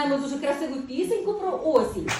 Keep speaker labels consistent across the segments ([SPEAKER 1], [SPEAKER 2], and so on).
[SPEAKER 1] знаємо дуже красиву пісеньку про осінь.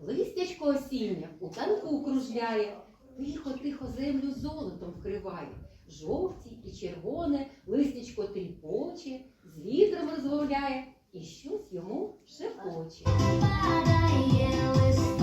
[SPEAKER 1] Листячко осіння у танку кружляє, тихо-тихо землю золотом вкриває. Жовті і червоне листячко тріпоче, з вітром розмовляє і щось йому шепоче.
[SPEAKER 2] Падає
[SPEAKER 1] листя.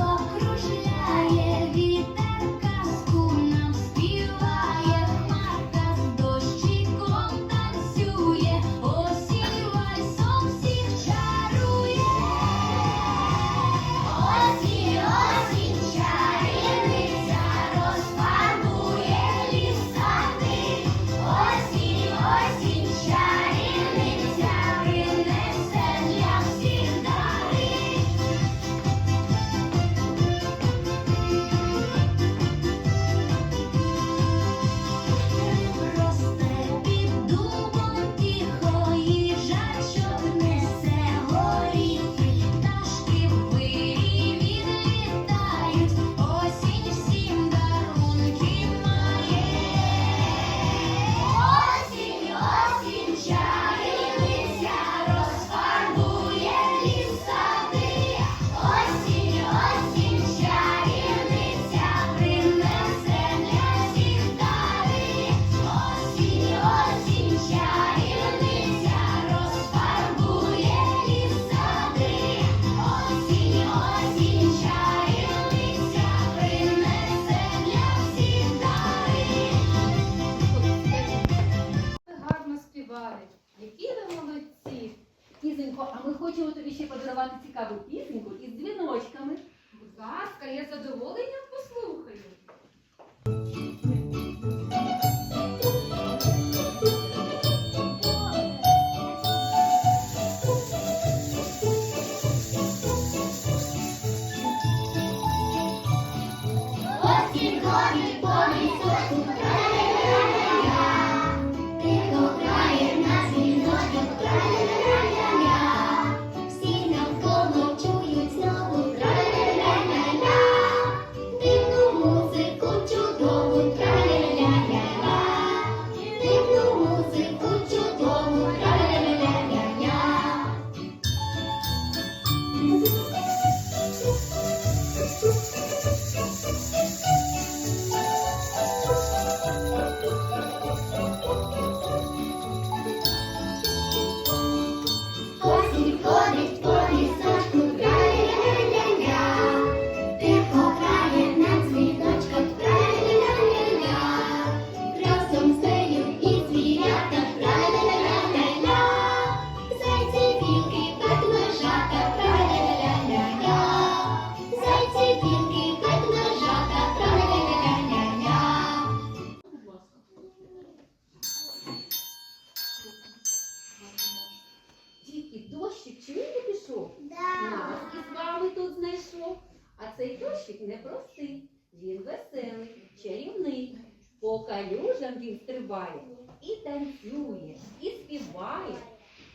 [SPEAKER 1] А цей дощик непростий, він веселий, чарівний. По калюжам він стрибає і танцює, і співає.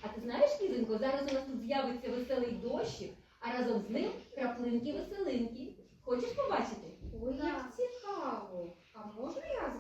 [SPEAKER 1] А ти знаєш, Лізенько, зараз у нас тут з'явиться веселий дощик, а разом з ним краплинки-веселинки. Хочеш побачити?
[SPEAKER 3] Ой, як цікаво! А можна я з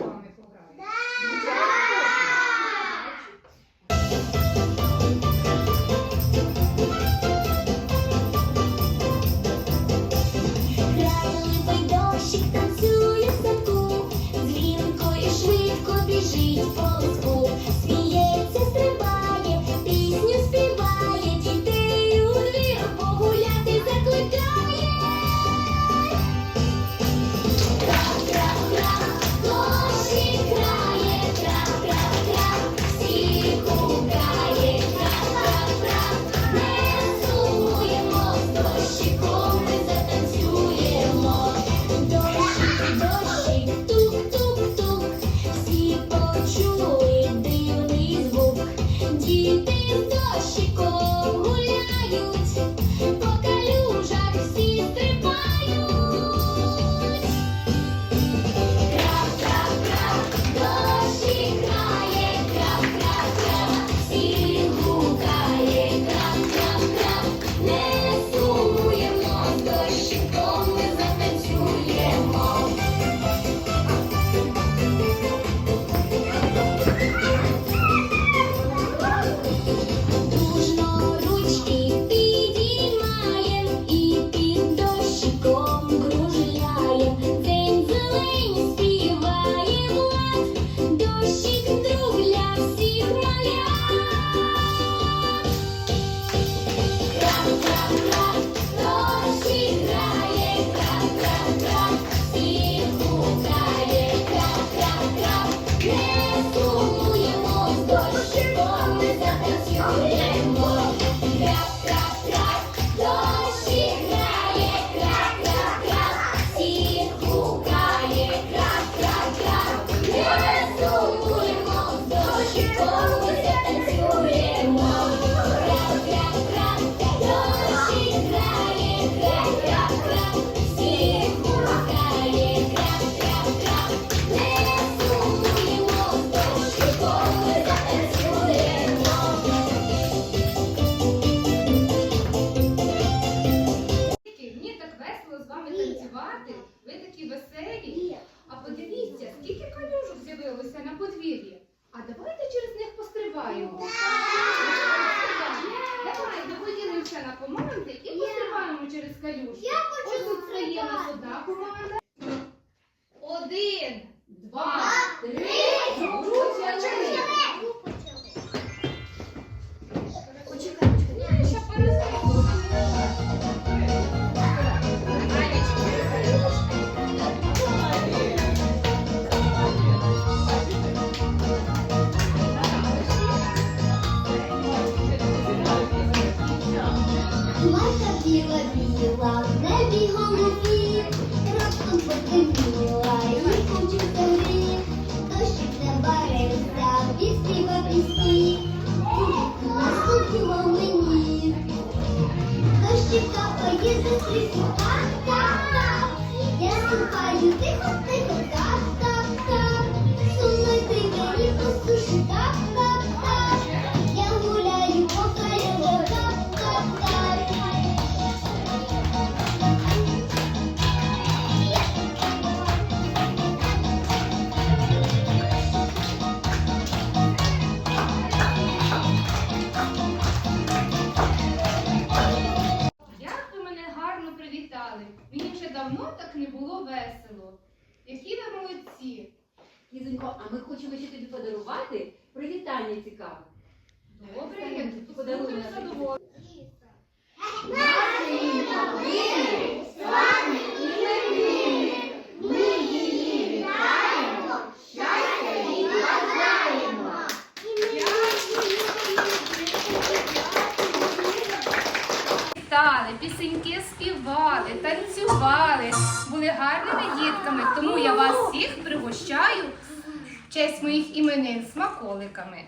[SPEAKER 3] Amém. Давай доподілимося на команди і посипаємо через калюжку. Ось тут стає нас одна команда. Thank you. було весело. Які ви молодці!
[SPEAKER 1] Лізонько, а ми хочемо ще тобі подарувати привітання цікаве.
[SPEAKER 3] Добре, я тут
[SPEAKER 2] подарую задоволення. Слава!
[SPEAKER 3] гуляли, пісеньки співали, танцювали, були гарними дітками, тому я вас всіх пригощаю в честь моїх іменин смаколиками.